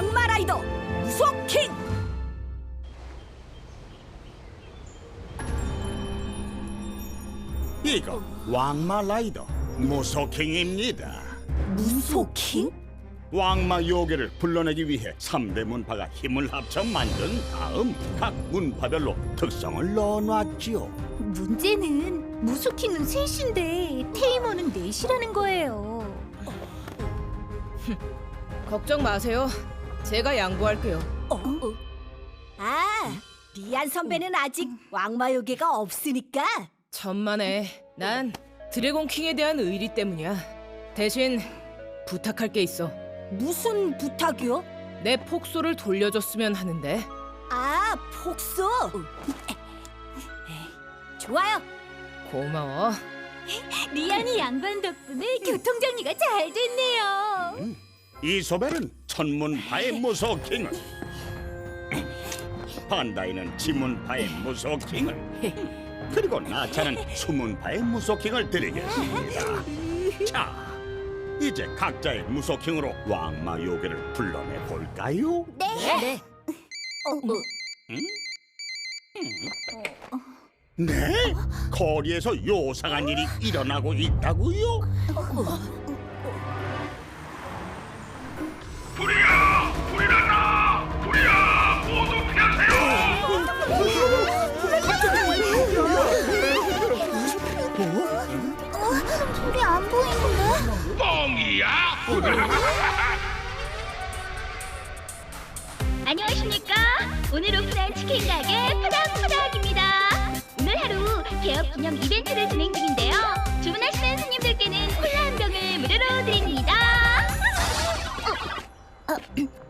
왕마라이더 무속킹 이거 왕마 라이더 무소킹입니다. 무속킹? 왕마 요괴를 불러내기 위해 삼대 문파가 힘을 합쳐 만든 다음 각 문파별로 특성을 넣어놨지요. 문제는 무소킹은 셋인데 테이머는 넷이라는 거예요. 걱정 마세요. 제가 양보할게요. 아 리안 선배는 아직 왕마 요괴가 없으니까 천만에 난 드래곤 킹에 대한 의리 때문이야. 대신 부탁할 게 있어. 무슨 부탁이요? 내 폭소를 돌려줬으면 하는데. 아 폭소 좋아요 고마워. 리안이 양반 덕분에 교통 정리가 잘 됐네요. 이소벨은 천문파의 무소킹을 반다이는 지문파의 무소킹을 그리고 나차는 수문파의 무소킹을 드리겠습니다. 자, 이제 각자의 무소킹으로 왕마 요괴를 불러내 볼까요? 네 네? 거리에서 요상한 일이 일어나고 있다고요? 뻥이야! 안녕하십니까? 오늘 오픈한 치킨 가게 푸닥푸닥입니다. 오늘 하루 개업 기념 이벤트를 진행 중인데요. 주문하시는 손님들께는 콜라 한 병을 무료로 드립니다. 어,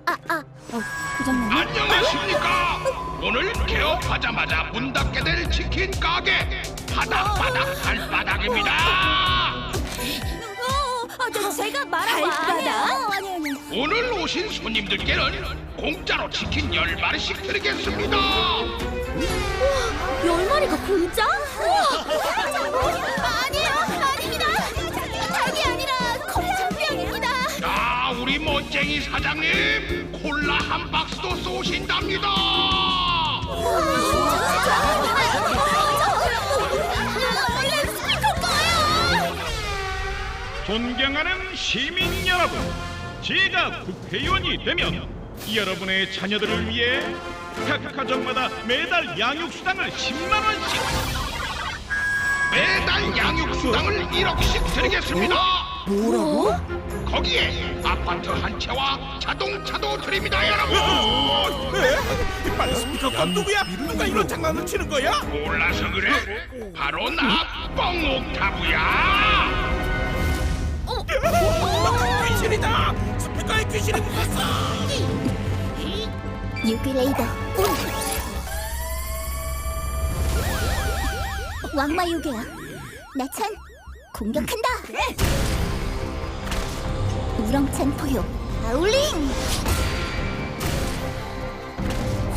아, 아, 어, 고장났네. 안녕하십니까? 오늘 개업하자마자 문 닫게 될 치킨 가게 바닥바닥 발바닥입니다! 저 제가 말한 거 아니에요 아니 아니 오늘 오신 손님들께는 공짜로 치킨 10마리씩 드리겠습니다! 열 마리가 공짜? 아니에요, 아닙니다. 닭이 아니라 컵창병입니다. 자, 우리 멋쟁이 사장님! 콜라 한 박스도 쏘신답니다! 원래 존경하는 시민 여러분, 제가 국회의원이 되면 여러분의 자녀들을 위해 각 가정마다 매달 양육수당을 10만 원씩 매달 양육수당을 1억씩 드리겠습니다! 뭐라고? 거기에 아파트 한 채와 자동차도 드립니다, 여러분! 빨리 스피커가 누구야? 누가 이런 장난을 치는 거야? 몰라서 그래? 바로 나 뻥옥타브야! 귀신이다! 스피커에 귀신이 묻었어! 유그레이더 온. 왕마 유괴야. 나찬 공격한다. 우렁찬 포효 아울링.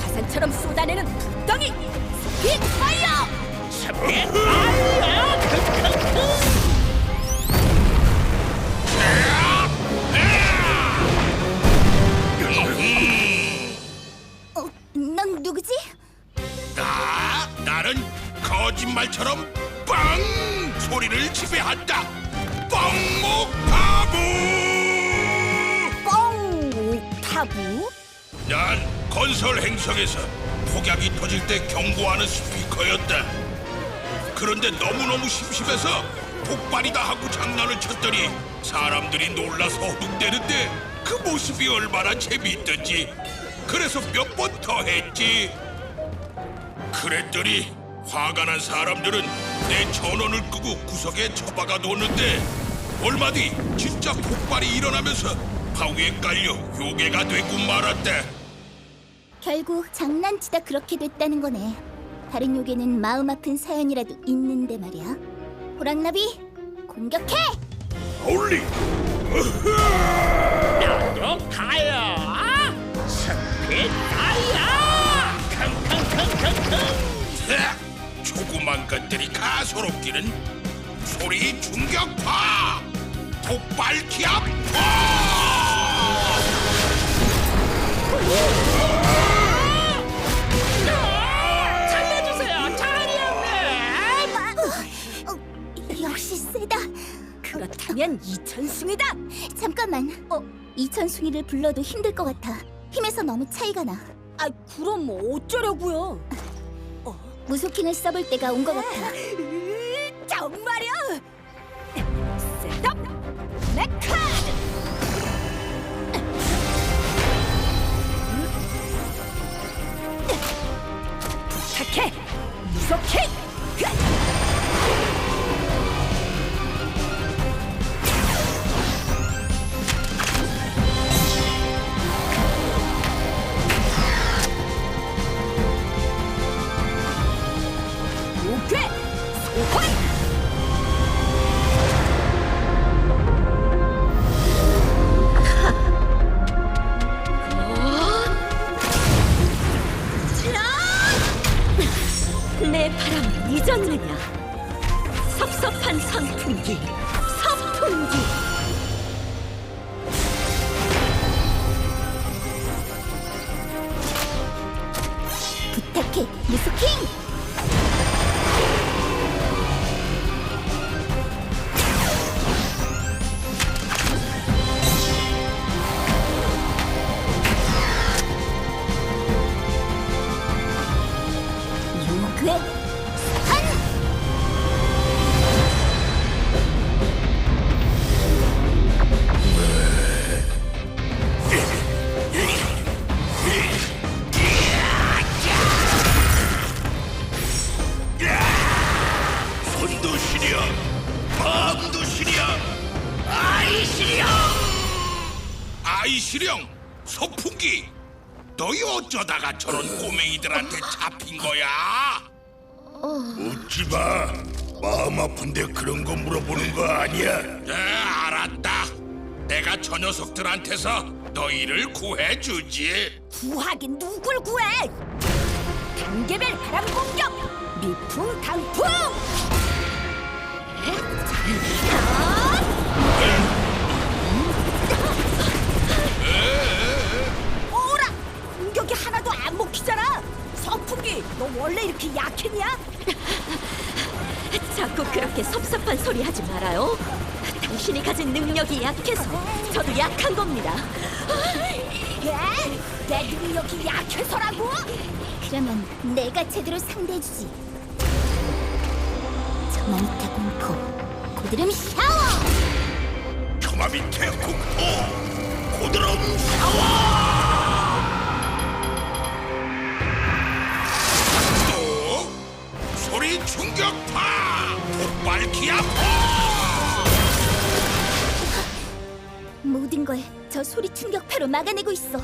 화산처럼 쏟아내는 덩이 스피드 파이어 어, 거짓말처럼 빵! 소리를 지배한다! 뻥옥타브! 뻥 옥타브 난 건설 행성에서 폭약이 터질 때 경고하는 스피커였다. 그런데 너무너무 심심해서 폭발이다 하고 장난을 쳤더니 사람들이 놀라서 허둥대는데 그 모습이 얼마나 재미있던지 그래서 몇 번 더 했지. 그랬더니 화가 난 사람들은 내 전원을 끄고 구석에 처박아 뒀는데 얼마 뒤 진짜 폭발이 일어나면서 바위에 깔려 요괴가 되고 말았다. 결국 장난치다 그렇게 됐다는 거네. 다른 요괴는 마음 아픈 사연이라도 있는데 말이야. 호랑나비 공격해! 올리 너 가요! 스피커야! 캉캉캉캉캉! 조그만 것들이 가소롭기는 소리 충격파! 폭발 기압파 살려주세요 차라리 형님! 어, 역시 세다. 그렇다면 이천숭이다! 잠깐만. 어, 이천숭이를 불러도 힘들 것 같아. 힘에서 너무 차이가 나 아 그럼 뭐 어쩌려고요? 무소킹을 써볼 때가 온 것 같아. 으, 정말요? 셋업 내 카드. 부탁해 무섭게. 아이 시령 서풍기 너희 어쩌다가 저런 꼬맹이들한테 잡힌 거야? 웃지 마 마음 아픈데 그런 거 물어보는 거 아니야 네 알았다 내가 저 녀석들한테서 너희를 구해주지 구하긴 누굴 구해? 단계별 바람 공격, 미풍 강풍. 공격이 하나도 안 먹히잖아. 선풍기, 너 원래 이렇게 약했냐? 자꾸 그렇게 섭섭한 소리 하지 말아요. 당신이 가진 능력이 약해서 저도 약한 겁니다. 예? 내 능력이 약해서라고? 그러면 내가 제대로 상대해주지. 저 밑에 공포, 고드름 샤워! 켜마 밑에 공포 고드름 샤워 저 소리 충격파로 막아내고 있어.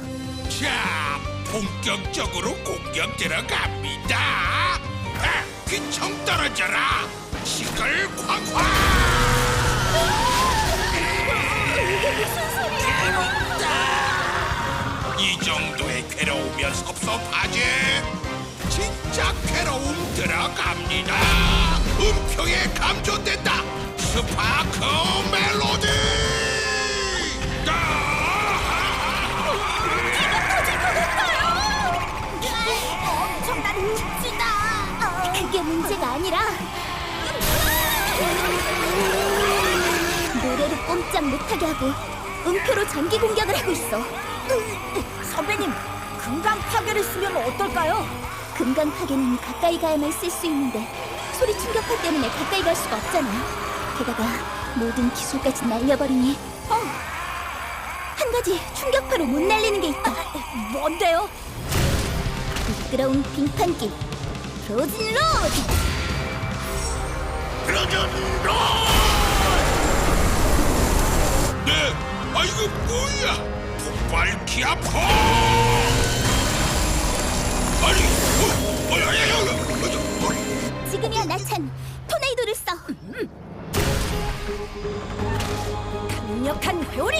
자 본격적으로 공격 들어갑니다. 아, 귀청 떨어져라. 시끌 쾅쾅 이 정도의 괴로우면 섭섭하지? 진짜 괴로움 들어갑니다. 음표에 감춰된다. 스파크 멜로디 꼼짝 못하게 하고 음표로 전기 공격을 하고 있어. 선배님, 금강 파괴를 쓰면 어떨까요? 금강 파괴는 가까이 가야만 쓸 수 있는데 소리 충격파 때문에 가까이 갈 수가 없잖아. 게다가 모든 기술까지 날려버리니 어. 한 가지 충격파로 못 날리는 게 있다. 뭔데요? 미끄러운 빙판길 프로진 로드. 그러전 로 기아포! 아니, 어, 어, 야, 야, 야, 야, 어, 어, 지금이야 나찬 토네이도를 써. 강력한 회오리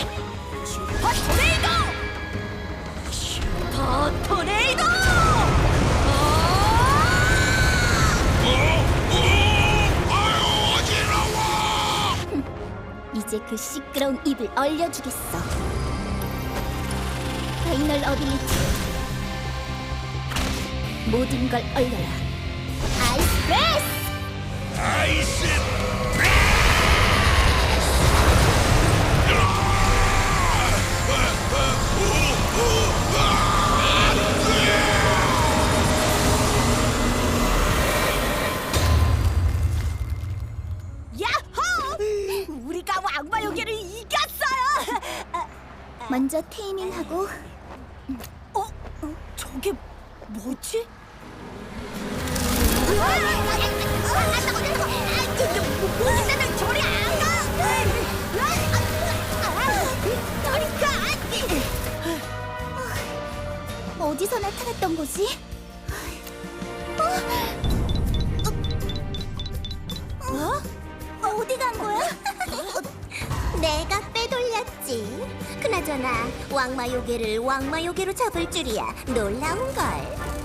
슈퍼 토네이도 슈퍼 토네이도 어, 아유, 어지러워! 이제 그 시끄러운 입을 얼려주겠어. 날 어빌리티 모든 걸 얼려라 아이스 베스 아이스 야호! 우리가 왕마요괴를 이겼어요! 먼저 테이밍하고 어? 저게 뭐지? 어디서 나타났던 거지? 어? 어? 어디 간 거야? 내가 빼 돌렸지. 그나저나 왕마 요괴를 왕마 요괴로 잡을 줄이야 놀라운 걸.